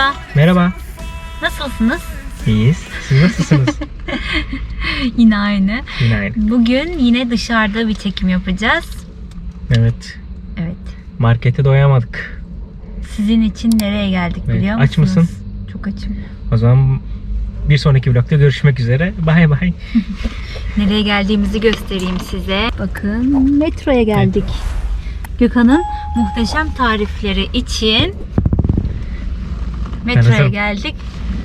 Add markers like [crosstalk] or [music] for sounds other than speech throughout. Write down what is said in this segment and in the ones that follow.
Merhaba, Merhaba. nasılsınız? İyiyiz. Siz nasılsınız? [laughs] Yine aynı. Yine aynı. Bugün yine dışarıda bir çekim yapacağız. Evet. Evet. Markete doyamadık. Sizin için nereye geldik Evet, biliyor aç musunuz? mısın? Çok açım. O zaman bir sonraki vlogda görüşmek üzere. Bay bay. [laughs] Nereye geldiğimizi göstereyim size. Bakın metroya geldik. Gökhan'ın muhteşem tarifleri için metroya hazırım. geldik.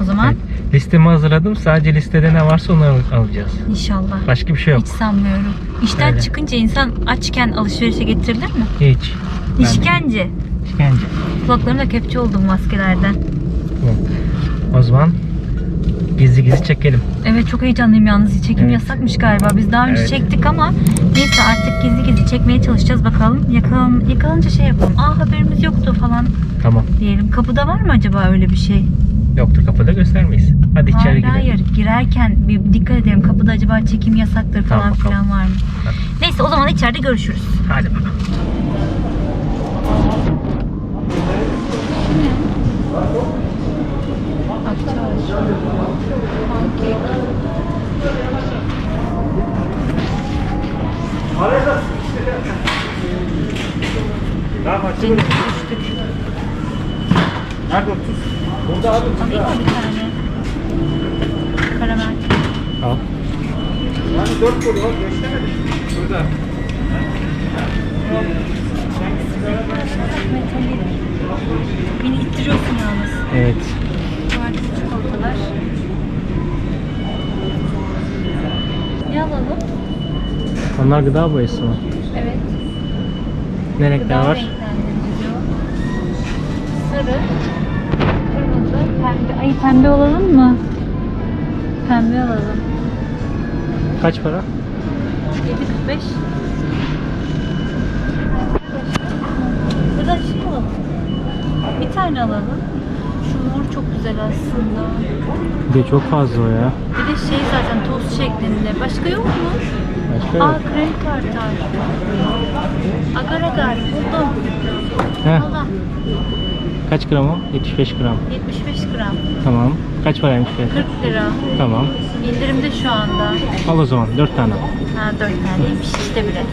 O zaman Evet. Listemi hazırladım. Sadece listede ne varsa onları al- alacağız. inşallah. Başka bir şey yok. Hiç sanmıyorum. İşten Öyle. çıkınca insan açken alışverişe getirilir mi? Hiç. İşkence. İşkence. Kulaklarımda kepçe oldum maskelerden. O zaman gizli gizli çekelim. Evet çok heyecanlıyım yalnız. Çekim Evet. yasakmış galiba. Biz daha önce Evet. çektik ama neyse artık gizli gizli çekmeye çalışacağız bakalım. Yakalan, yakalanınca şey yapalım. Aa haberimiz yoktu falan Tamam. diyelim. Kapıda var mı acaba öyle bir şey? Yoktur kapıda göstermeyiz. Hadi içeri hayır girelim. hayır. Girerken bir dikkat edelim. Kapıda acaba çekim yasaktır falan Tamam, bakalım. filan var mı? Hadi. Neyse o zaman içeride görüşürüz. Hadi bakalım. Cennet düştük. Nerede otuz? Burada abi. Alayım mı bir tane? Karamel. Al. Yani dört kolu var. Geçtemedik. Burada. Beni ittiriyorsun yalnız. Evet. Çikolatalar. Ne alalım? Onlar gıda boyası mı? Evet. Ne renkler Gıda var? Sarı, kırmızı, pembe. Ay pembe alalım mı? Pembe alalım. Kaç para? 7.45. Burada şey alalım. Bir tane alalım. Çok güzel aslında. Bir de çok fazla o ya. Bir de şey zaten toz şeklinde. Başka yok mu? Başka Aa yok. krem tartar. Agar agar buldum. Heh, Allah kaç gram o? 75 gram. 75 gram. Tamam. Kaç paraymış fiyatı? 40 lira. Tamam. İndirimde şu anda. Al o zaman 4 tane. Ha 4 taneymiş işte bile.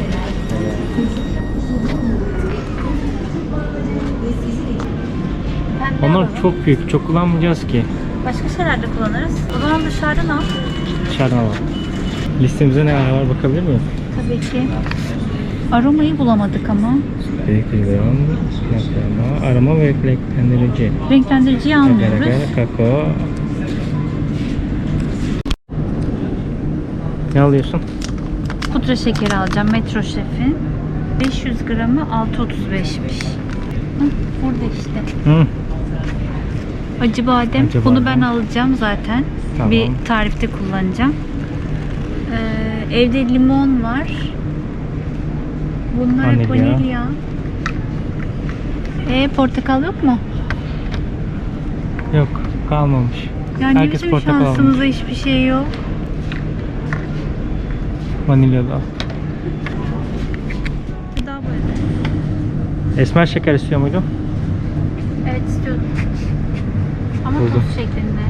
Onlar çok büyük. Çok kullanmayacağız ki. Başka şeylerde kullanırız. O zaman dışarıdan al. Dışarıdan alalım. Listemize ne var bakabilir miyim? Tabii ki. Aromayı bulamadık ama. Bekliyorum. Arama, arama ve renklendirici. Renklendiriciyi Agar almıyoruz. agar, kakao. Ne alıyorsun? Pudra şekeri alacağım. Metro Şef'in. 500 gramı 6.35'miş. Hı, Burada işte. Hı. Acı badem. Acı Bunu badem. ben alacağım zaten. Tamam. Bir tarifte kullanacağım. Ee, evde limon var. Bunlar Vanilya. vanilya. Ee, portakal yok mu? Yok kalmamış. Yani Herkes bizim portakal almış. şansımıza hiçbir şey yok. Gıda boyası. Esmer şeker istiyor muydun? Evet istiyordum. Ama Buldum. toz şeklinde.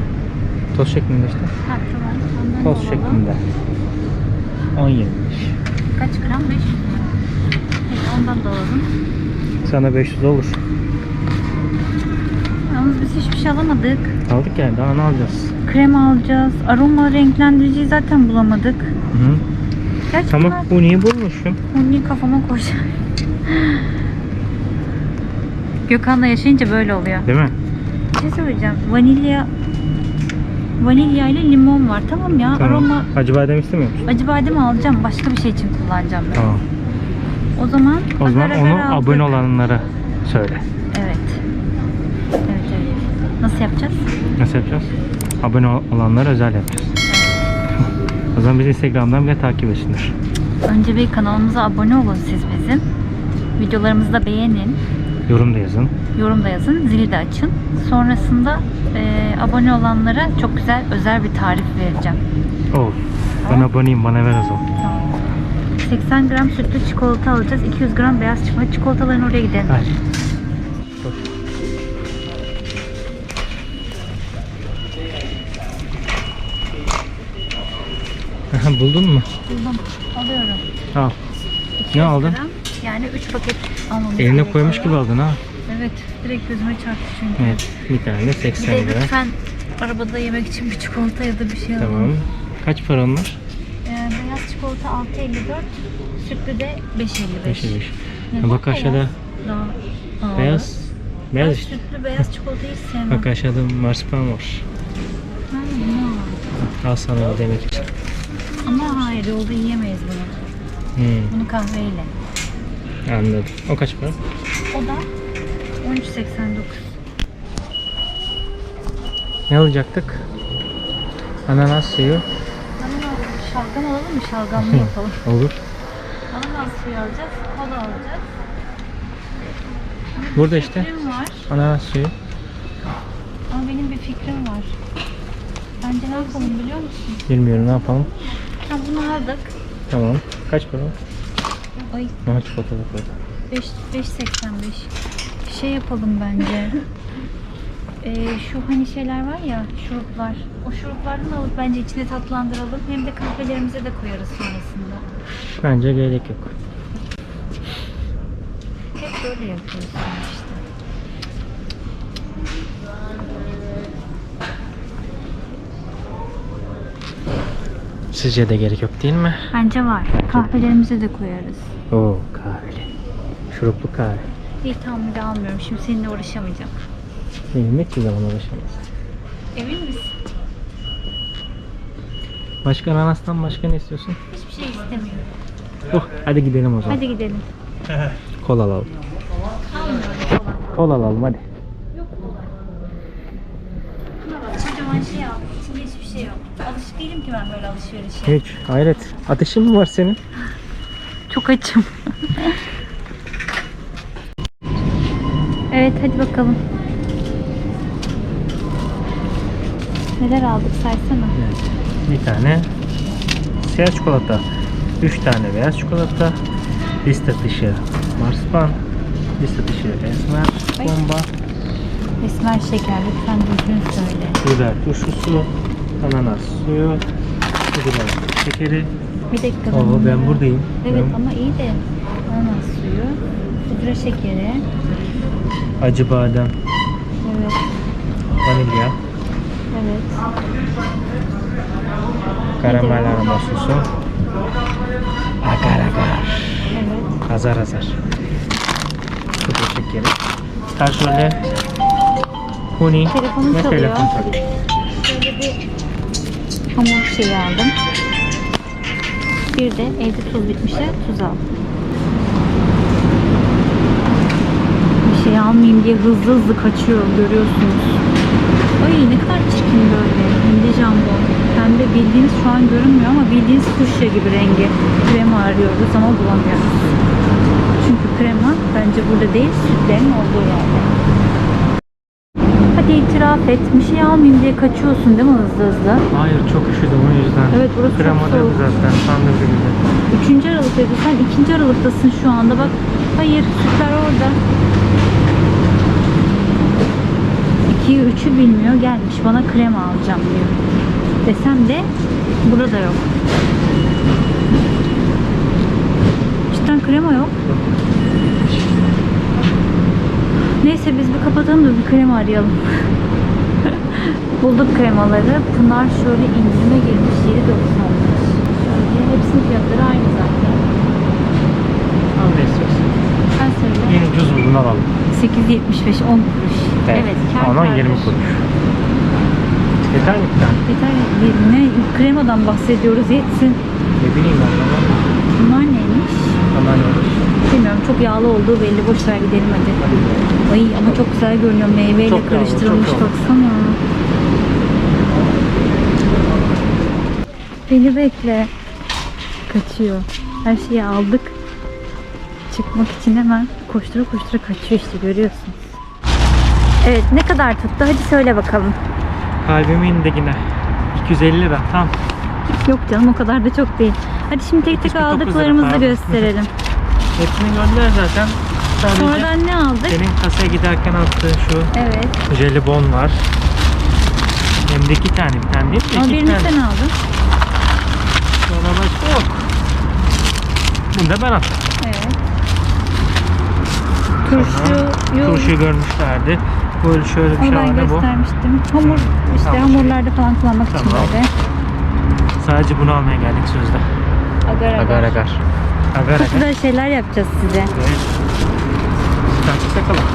Toz şeklinde işte. Ha tamam. Ondan Toz alalım. şeklinde. 17. Kaç gram? 500 mü? Evet, ondan da alalım. Sana 500 olur. Yalnız biz hiçbir şey alamadık. Aldık yani daha ne alacağız? Krem alacağız. Aroma renklendiriciyi zaten bulamadık. Hı -hı. Gerçekten Tamam bu niye bulmuşum? Onu kafama koyacağım. [laughs] Gökhan'la yaşayınca böyle oluyor. Değil mi? Bir şey söyleyeceğim. Vanilya vanilya ile limon var. Tamam ya. Aroma Acı badem istemiyor musun? acı badem alacağım. Başka bir şey için kullanacağım ben. Tamam. O zaman O zaman agar agar onu aldık. abone olanlara söyle. Evet. Evet evet. Nasıl yapacağız? Nasıl yapacağız? Abone ol- olanlara özel yapacağız. o zaman bizi Instagram'dan bile takip etsinler. Önce bir kanalımıza abone olun siz bizim. Videolarımızı da beğenin. Yorum da yazın. Yorum da yazın. Zili de açın. Sonrasında e, abone olanlara çok güzel özel bir tarif vereceğim. Ol. Ben aboneyim bana ver o zaman. Tamam. 80 gram sütlü çikolata alacağız. 200 gram beyaz çikolata. Çikolataların oraya gidelim. Hadi. Aha, Buldun mu? Buldum. Alıyorum. Al. 200 Ne aldın? gram. Yani 3 paket almamız Eline gerekiyor. koymuş gibi aldın ha. Evet. Direkt gözüme çarptı çünkü. Evet. Bir tane Bir 80 de lira. lütfen arabada yemek için bir çikolata ya da bir şey Tamam. alın. Kaç para onlar? Ee, beyaz çikolata 6.54, sütlü de 5.55. 5 5. Neden Bak aşağıda beyaz? Daha pahalı. beyaz. Ben Beyaz işte. sütlü beyaz çikolatayı hiç sevmem. Bak aşağıda marsipan var. Bunu al. Sana demek için. Ama hayır yolda yiyemeyiz bunu. Hmm, Bunu kahveyle. Anladım. O kaç para? O da 13.89. Ne alacaktık? Ananas suyu. Ananas şalgam alalım mı? Şalgamlı [laughs] yapalım. Olur. Ananas suyu alacağız. Kola alacağız. Burada işte. Var. Ananas suyu. Ama benim bir fikrim var. Bence ne yapalım biliyor musun? Bilmiyorum ne yapalım. Ha bunu aldık. Tamam. Kaç para? Ay Aha çikolata da koydum. 5 5.85. Bir şey yapalım bence. [laughs] Ee, şu hani şeyler var ya şuruplar. O şuruplardan alıp bence içine tatlandıralım. Hem de kahvelerimize de koyarız sonrasında. Bence gerek yok. Hep böyle yapıyoruz işte. Sizce de gerek yok değil mi? Bence var. Kahvelerimize de koyarız. Oo kahveli. Şuruplu kahve. İyi tamam bir de almıyorum. Şimdi seninle uğraşamayacağım. Benim hiçbir zaman ulaşamaz. Emin misin? Başka ananastan başka ne istiyorsun? Hiçbir şey istemiyorum. Oh hadi gidelim o zaman. Hadi gidelim. [laughs] Kola alalım. Kola alalım hadi. Kocaman şey aldım. İçinde hiçbir şey yok. Alışık değilim ki ben böyle alışverişe. Hiç. Hayret. Ateşin mi var senin? Çok açım. evet hadi bakalım. Neler aldık saysana. Bir tane siyah çikolata. Üç tane beyaz çikolata. Liste dışı marsipan. Liste dışı esmer bomba. Esmer şeker lütfen düzgün söyle. Biber turşusu. Ananas suyu. Biber şekeri. Bir dakika. Oo, bunları- ben buradayım. Evet Ben- ama iyi de ananas suyu, pudra şekeri, Acı badem. evet, Vanilya. evet. Karamel aroma sosu. Agar agar. Evet. Azar azar. Pudra şekeri. Tarşöyle. Huni. Telefonum çalıyor. telefon tabii. Hamur şeyi aldım. Bir de evde tuz bitmişe tuz aldım. Bir şey almayayım diye hızlı hızlı kaçıyorum görüyorsunuz. Ay ne kadar çirkin böyle. Hindi jambon. Pembe bildiğiniz şu an görünmüyor ama bildiğiniz kuşya gibi rengi. Krema arıyoruz ama bulamıyoruz. Çünkü krema bence burada değil sütlerin olduğu yerde. Hadi itiraf et. Bir şey almayayım diye kaçıyorsun değil mi hızlı hızlı? Hayır çok üşüdüm o yüzden. Evet, burası çok Krema dedi soğuk. zaten sandım gibi. Üçüncü Aralık'taydı. Sen ikinci Aralık'tasın şu anda. Bak hayır sütler orada. 2'yi 3'ü bilmiyor. Gelmiş bana krema alacağım diyor. Desem de burada yok. Cidden krema yok. Neyse biz bir kapatalım da bir krema arayalım. [laughs] Bulduk kremaları. Bunlar şöyle indirime girmiş 7.95. Şöyle hepsinin fiyatları aynı zaten. Al ne istiyorsun? Bunu alalım. 8.75 10 kuruş. Evet, kar Onun kardır. 20 kuruş. Yeter mi? Yeter ne kremadan bahsediyoruz yetsin. Ne bileyim ben. Bunlar neymiş? Hemen olur. Bilmiyorum çok yağlı olduğu belli. Boş ver gidelim hadi. Ay ama çok güzel görünüyor. Meyveyle Çok yağlı, karıştırılmış çok yağlı. baksana. Beni bekle. Kaçıyor. Her şeyi aldık. Çıkmak için hemen koştura koştura kaçıyor işte görüyorsunuz. Evet ne kadar tuttu? Hadi söyle bakalım. Kalbime indi yine. 250 lira tam. Yok canım o kadar da çok değil. Hadi şimdi tek tek 79 lira aldıklarımızı gösterelim. Hepsini gönder zaten. Sadece Sonradan ne aldık? senin kasaya giderken attığın şu Evet. jelibon var. Hem de iki tane bir tane değil mi? Ama İki birini tane. sen aldın. Sonra başka yok. Bunu da ben attım. Evet. Turşu, Turşu görmüşlerdi. Böyle şöyle bir Onu şey ben var ne bu? göstermiştim. Hamur, işte Tamam. hamurlarda falan kullanmak için Tamam. böyle. Sadece bunu almaya geldik sözde. Agar agar. Agar agar. Agar Çok güzel şeyler yapacağız size. Evet. Takip takalım.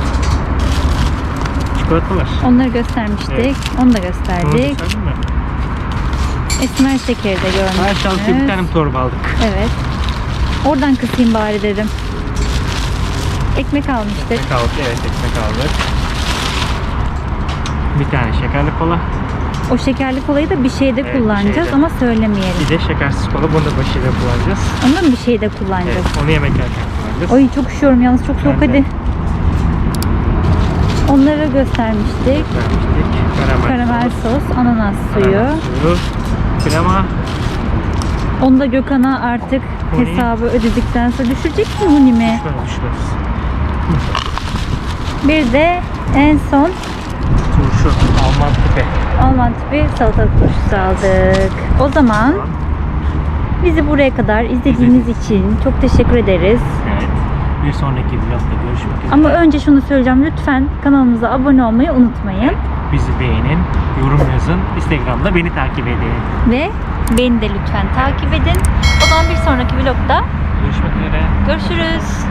Çikolatalar. Onları göstermiştik. Evet. Onu da gösterdik. Esmer şekeri de Her çalıştığı bir tane torba aldık. Evet. Oradan kısayım bari dedim. Ekmek almıştık. Ekmek aldık. Evet ekmek aldık. Bir tane şekerli kola. O şekerli kolayı da bir şeyde Evet, bir kullanacağız şeyde. ama söylemeyelim. Bir de şekersiz kola. Bunu da başıyla kullanacağız. Onu da bir şeyde kullanacağız. Evet, onu yemek yerken kullanacağız. Ay çok üşüyorum yalnız çok soğuk hadi. Onları göstermiştik. Vermiştik. Karamel, Karamel sos, ananas suyu. Karamel suyu. Krema. Onu da Gökhan'a artık Huni. hesabı ödedikten sonra düşürecek mi Huni'mi? Şöyle düşürüyoruz. Bir de en son Turşu. Alman tipi. Alman tipi salatalık turşusu aldık. O zaman bizi buraya kadar izlediğiniz için çok teşekkür ederiz. Evet. Bir sonraki vlogda görüşmek üzere. Ama önce şunu söyleyeceğim lütfen kanalımıza abone olmayı unutmayın. Bizi beğenin, yorum yazın, Instagram'da beni takip edin. Ve beni de lütfen takip edin. O zaman bir sonraki vlogda Görüşmek üzere. görüşürüz.